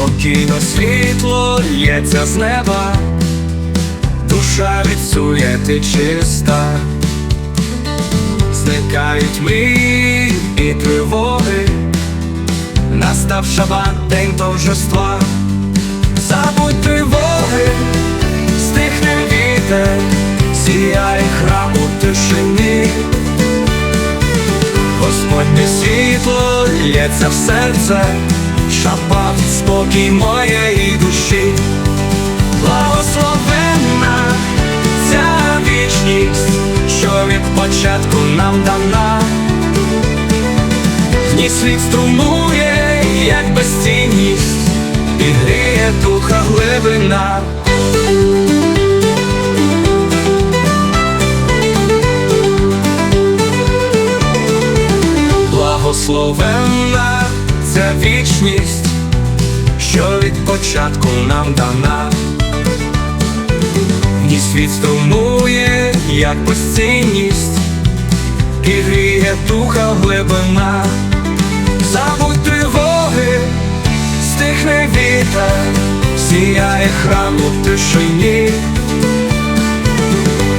спокійно світло лється з неба, душа від суєти чиста, зникають мрії і тривоги, настав шабат, день торжества, забудь тривоги, стихне вітер, сіяє храм у тишині. Господнє світло лється в серце, шабат, спокій моєї душі, благословенна ця вічність, що від початку нам дана, в ній струмує, як безцінність, і гріє духа глибина. Благословенна ця вічність, що від початку нам дана, ній світ струмує, як безцінність, і гріє духа глибина, забудь тривоги, стихне вітер, сіяє храм у тишині.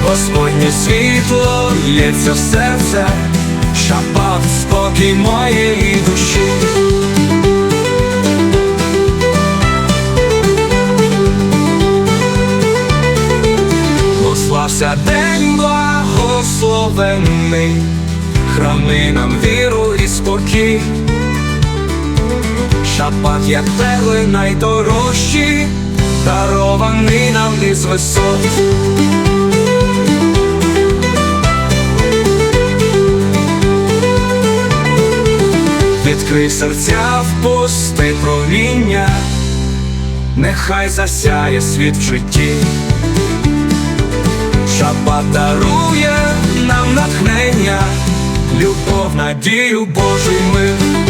Господнє світло лється в серце, шабат, спокій моєї душі. Послався день благословенний, храни нам віру і спокій. Шабат, як перли найдорожчі, дарований нам із висот. Відкрий серця впусти провіння, нехай засяє світ в житті. Шабат дарує нам натхнення, любов, надію, Божий мир.